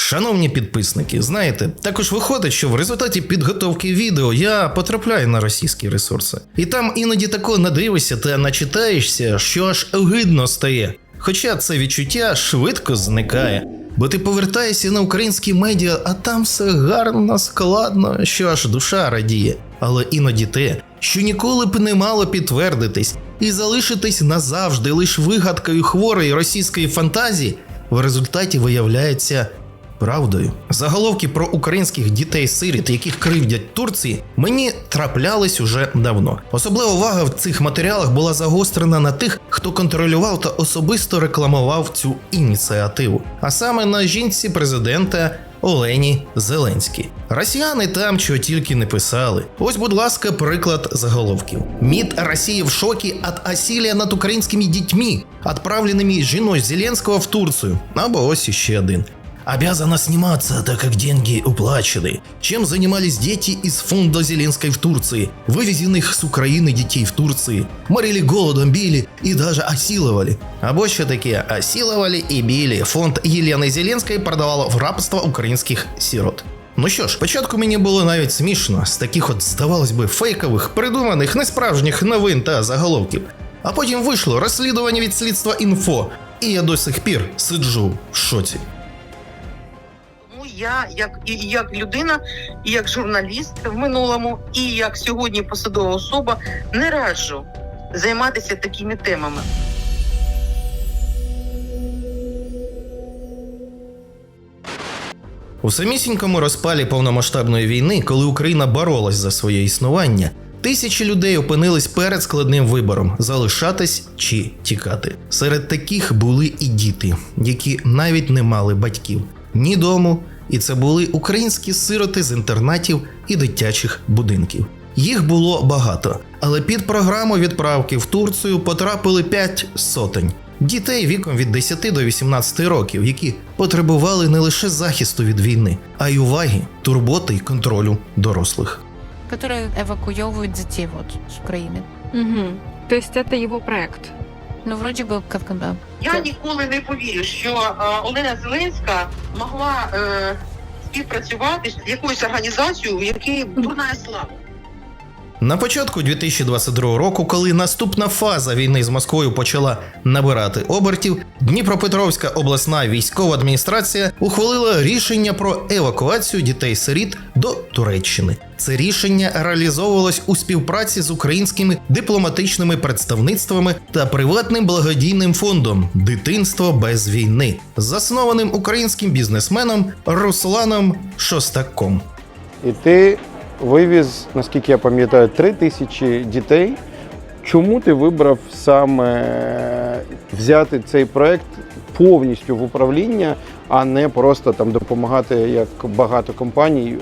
Шановні підписники, знаєте, також виходить, що в результаті підготовки відео я потрапляю на російські ресурси. І там іноді тако надивишся та начитаєшся, що аж огидно стає. Хоча це відчуття швидко зникає. Бо ти повертаєшся на українські медіа, а там все гарно, складно, що аж душа радіє. Але іноді те, що ніколи б не мало підтвердитись і залишитись назавжди лише вигадкою хворої російської фантазії, в результаті виявляється правдою. Заголовки про українських дітей-сиріт, яких кривдять Турції, мені траплялись уже давно. Особлива увага в цих матеріалах була загострена на тих, хто контролював та особисто рекламував цю ініціативу, а саме на жінці президента. Олені Зеленській. Росіяни там чого тільки не писали. Ось, будь ласка, приклад заголовків. МИД Росії в шокі від осілля над українськими дітьми, отправленными жіною Зеленського в Турцію. Або ось іще один. Обязана сниматься, так как деньги уплачены. Чем занимались дети из фонда Зеленской в Турции, вывезенных с Украины детей в Турции, морили голодом, били и даже осиловали. Або ще таке осиловали і били. Фонд Єлени Зеленської продавало в рабство українських сирот. Ну що ж, спочатку мені було навіть смішно з таких от, здавалось би, фейкових, придуманих, несправжніх новин та заголовків. А потім вийшло розслідування від слідства інфо, і я до сих пір сиджу в шоці. Я, як і як людина, і як журналіст в минулому, і як сьогодні посадова особа, не раджу займатися такими темами. У самісінькому розпалі повномасштабної війни, коли Україна боролась за своє існування, тисячі людей опинились перед складним вибором залишатись чи тікати. Серед таких були і діти, які навіть не мали батьків ні дому, і це були українські сироти з інтернатів і дитячих будинків. Їх було багато, але під програму відправки в Турцію потрапили 5 сотень дітей віком від 10 до 18 років, які потребували не лише захисту від війни, а й уваги, турботи й контролю дорослих. которые эвакуевывают детей вот с Украины. Угу. То есть это его проект. Ну, вроді би Кавкандав. да. Я ніколи не повірю, що е, Олена Зеленська могла е, співпрацювати з якоюсь організацією, в якій дурна слава. На початку 2022 року, коли наступна фаза війни з Москвою почала набирати обертів, Дніпропетровська обласна військова адміністрація ухвалила рішення про евакуацію дітей-сиріт до Туреччини. Це рішення реалізовувалось у співпраці з українськими дипломатичними представництвами та приватним благодійним фондом Дитинство без війни, заснованим українським бізнесменом Русланом Шостаком. І ти вивіз, наскільки я пам'ятаю, три тисячі дітей. Чому ти вибрав саме взяти цей проект повністю в управління, а не просто там допомагати, як багато компаній,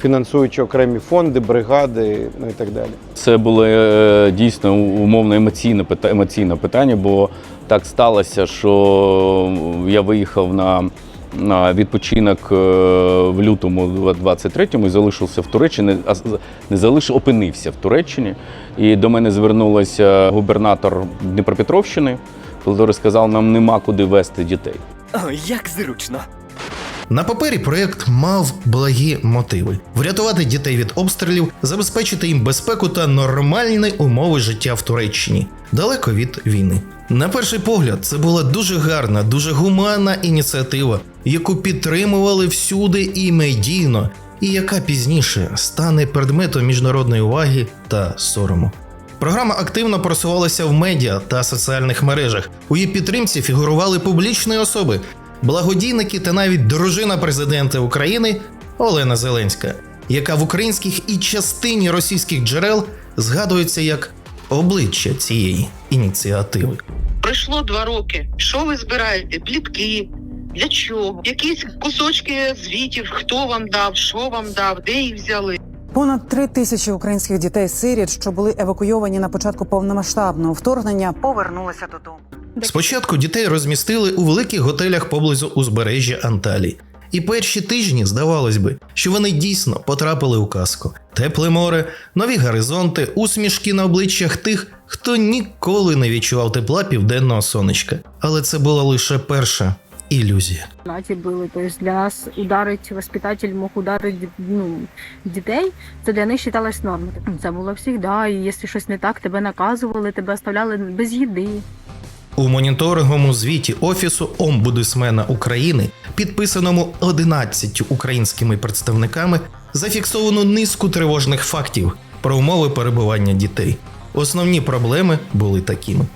фінансуючи окремі фонди, бригади, ну і так далі? Це було е, дійсно умовно емоційне емоційне питання, бо так сталося, що я виїхав на відпочинок е, в лютому 23-му і залишився в Туреччині, а з- не залишив, опинився в Туреччині. І до мене звернулася губернатор Дніпропетровщини, який сказав, нам нема куди вести дітей. О, як зручно. На папері проєкт мав благі мотиви: врятувати дітей від обстрілів, забезпечити їм безпеку та нормальні умови життя в Туреччині, далеко від війни. На перший погляд, це була дуже гарна, дуже гуманна ініціатива, яку підтримували всюди і медійно, і яка пізніше стане предметом міжнародної уваги та сорому. Програма активно просувалася в медіа та соціальних мережах. У її підтримці фігурували публічні особи, благодійники та навіть дружина президента України Олена Зеленська, яка в українських і частині російських джерел згадується як обличчя цієї ініціативи. Пройшло два роки. Що ви збираєте? Плітки? Для чого? Якісь кусочки звітів, хто вам дав, що вам дав, де їх взяли. Понад три тисячі українських дітей-сиріт, що були евакуйовані на початку повномасштабного вторгнення, повернулися додому. Спочатку дітей розмістили у великих готелях поблизу узбережжя Анталії. І перші тижні здавалось би, що вони дійсно потрапили у казку. Тепле море, нові горизонти, усмішки на обличчях тих, хто ніколи не відчував тепла південного сонечка. Але це була лише перша ілюзія. Наті били. Тобто для нас ударить воспитатель мог ударити ну, дітей. Це для них вважалось нормою. Це було завжди. І якщо щось не так, тебе наказували, тебе оставляли без їди. У моніторинговому звіті Офісу омбудсмена України, підписаному 11 українськими представниками, зафіксовано низку тривожних фактів про умови перебування дітей. Основні проблеми були такими.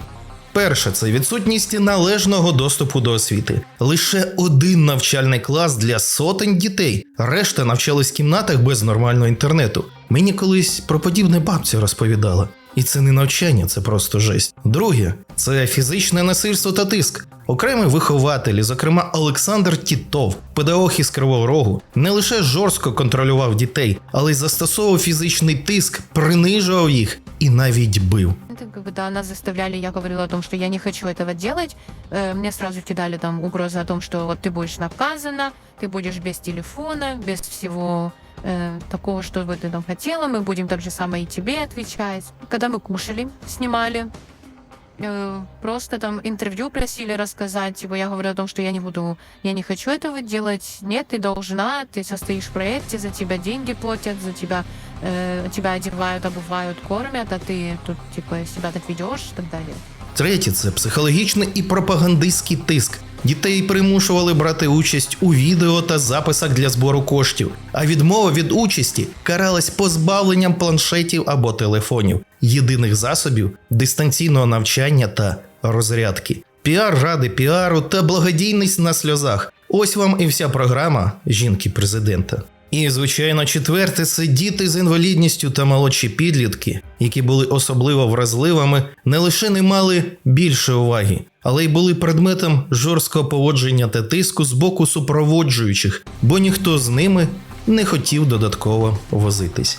Перше це відсутність належного доступу до освіти. Лише один навчальний клас для сотень дітей. Решта навчались в кімнатах без нормального інтернету. Мені колись про подібне бабця розповідала. І це не навчання, це просто жесть. Друге, це фізичне насильство та тиск. Окремі вихователі, зокрема Олександр Тітов, педагог із Кривого Рогу, не лише жорстко контролював дітей, але й застосовував фізичний тиск, принижував їх і навіть бив. Это когда нас заставляли, я говорила о том, что я не хочу этого делать, э, мне сразу кидали там угрозы о том, что вот ты будешь наказана, ты будешь без телефона, без всего э, такого, что бы ты там хотела, мы будем так же самое и тебе отвечать. Когда мы кушали, снимали, э, просто там интервью просили рассказать, типа я говорю о том, что я не буду, я не хочу этого делать, нет, ты должна, ты состоишь в проекте, за тебя деньги платят, за тебя, э, тебя одевают, обувают, кормят, а ты тут типа себя так ведешь и так далее. Третє це психологічний і пропагандистський тиск. Дітей примушували брати участь у відео та записах для збору коштів, а відмова від участі каралась позбавленням планшетів або телефонів, єдиних засобів дистанційного навчання та розрядки. Піар ради піару та благодійність на сльозах. Ось вам і вся програма жінки президента. І, звичайно, четверте це діти з інвалідністю та молодші підлітки, які були особливо вразливими, не лише не мали більше уваги, але й були предметом жорсткого поводження та тиску з боку супроводжуючих, бо ніхто з ними не хотів додатково возитись.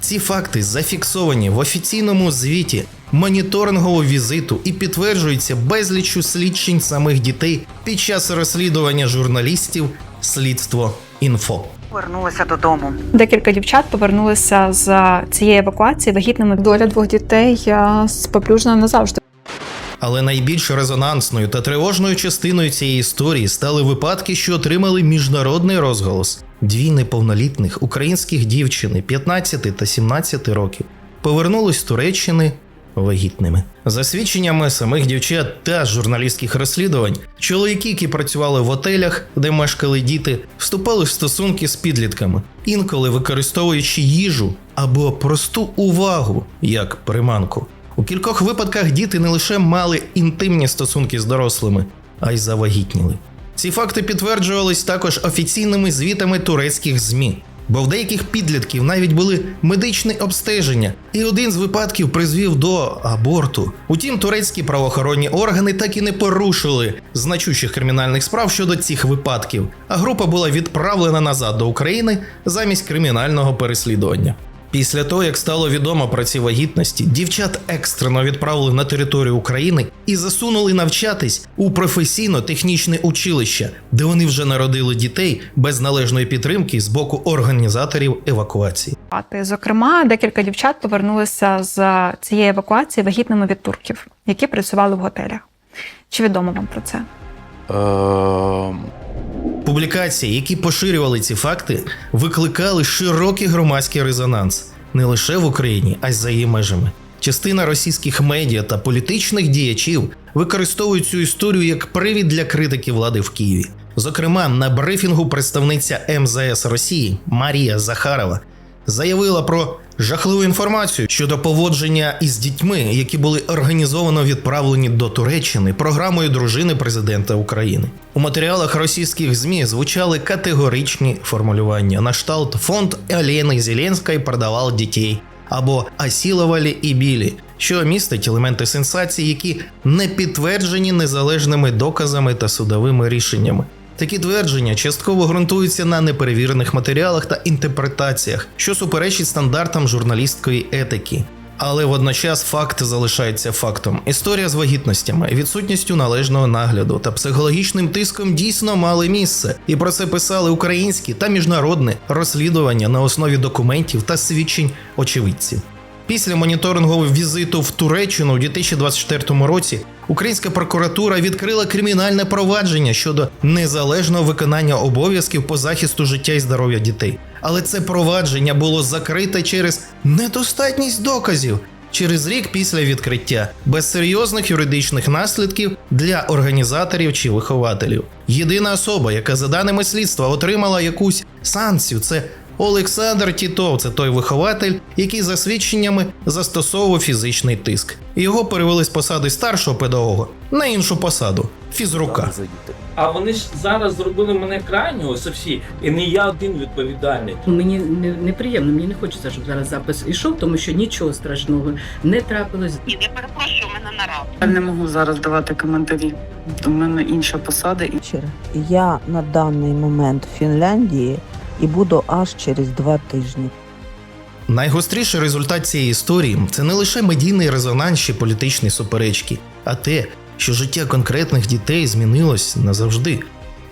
Ці факти зафіксовані в офіційному звіті моніторингового візиту і підтверджуються безліччю слідчень самих дітей під час розслідування журналістів Слідство інфо. Повернулися додому. Декілька дівчат повернулися з цієї евакуації вагітними. Доля двох дітей е, споплюжена назавжди. Але найбільш резонансною та тривожною частиною цієї історії стали випадки, що отримали міжнародний розголос. Дві неповнолітних українських дівчини 15 та 17 років повернулись з Туреччини вагітними. За свідченнями самих дівчат та журналістських розслідувань, чоловіки, які працювали в отелях, де мешкали діти, вступали в стосунки з підлітками, інколи використовуючи їжу або просту увагу як приманку. У кількох випадках діти не лише мали інтимні стосунки з дорослими, а й завагітніли. Ці факти підтверджувались також офіційними звітами турецьких ЗМІ, бо в деяких підлітків навіть були медичні обстеження, і один з випадків призвів до аборту. Утім, турецькі правоохоронні органи так і не порушили значущих кримінальних справ щодо цих випадків, а група була відправлена назад до України замість кримінального переслідування. Після того, як стало відомо про ці вагітності, дівчат екстрено відправили на територію України і засунули навчатись у професійно-технічне училище, де вони вже народили дітей без належної підтримки з боку організаторів евакуації. Зокрема, декілька дівчат повернулися з цієї евакуації вагітними від турків, які працювали в готелях. Чи відомо вам про це? Публікації, які поширювали ці факти, викликали широкий громадський резонанс не лише в Україні, а й за її межами. Частина російських медіа та політичних діячів використовують цю історію як привід для критики влади в Києві. Зокрема, на брифінгу представниця МЗС Росії Марія Захарова заявила про жахливу інформацію щодо поводження із дітьми, які були організовано відправлені до Туреччини програмою дружини президента України. У матеріалах російських змі звучали категоричні формулювання на кшталт фонд Олени Зеленської продавав дітей або осілували і білі, що містить елементи сенсації, які не підтверджені незалежними доказами та судовими рішеннями. Такі твердження частково ґрунтуються на неперевірених матеріалах та інтерпретаціях, що суперечить стандартам журналістської етики. Але водночас факт залишається фактом. Історія з вагітностями, відсутністю належного нагляду та психологічним тиском дійсно мали місце, і про це писали українські та міжнародні розслідування на основі документів та свідчень очевидців. Після моніторингового візиту в Туреччину у 2024 році Українська прокуратура відкрила кримінальне провадження щодо незалежного виконання обов'язків по захисту життя і здоров'я дітей. Але це провадження було закрите через недостатність доказів. Через рік після відкриття без серйозних юридичних наслідків для організаторів чи вихователів. Єдина особа, яка за даними слідства отримала якусь санкцію, це Олександр Тітов, це той вихователь, який за свідченнями застосовував фізичний тиск. Його перевели з посади старшого педагога на іншу посаду фізрука. А вони ж зараз зробили мене крайнього, ось всі, і не я один відповідальний. Мені не, неприємно, мені не хочеться, щоб зараз запис ішов, тому що нічого страшного не трапилось. І я перепрошую, у мене нарада. Я не можу зараз давати коментарі. У мене інша посада. Я на даний момент в Фінляндії і буду аж через два тижні. Найгостріший результат цієї історії це не лише медійний резонанс чи політичні суперечки, а те, що життя конкретних дітей змінилось назавжди.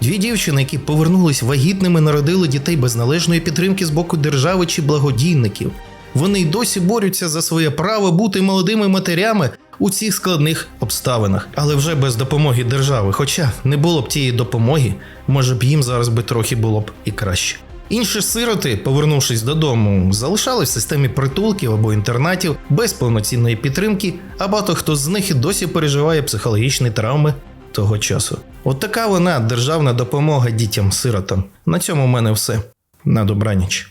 Дві дівчини, які повернулись вагітними, народили дітей без належної підтримки з боку держави чи благодійників. Вони й досі борються за своє право бути молодими матерями у цих складних обставинах, але вже без допомоги держави. Хоча не було б тієї допомоги, може б їм зараз би трохи було б і краще. Інші сироти, повернувшись додому, залишались в системі притулків або інтернатів без повноцінної підтримки, а багато хто з них і досі переживає психологічні травми того часу. От така вона державна допомога дітям-сиротам. На цьому в мене все. На добраніч.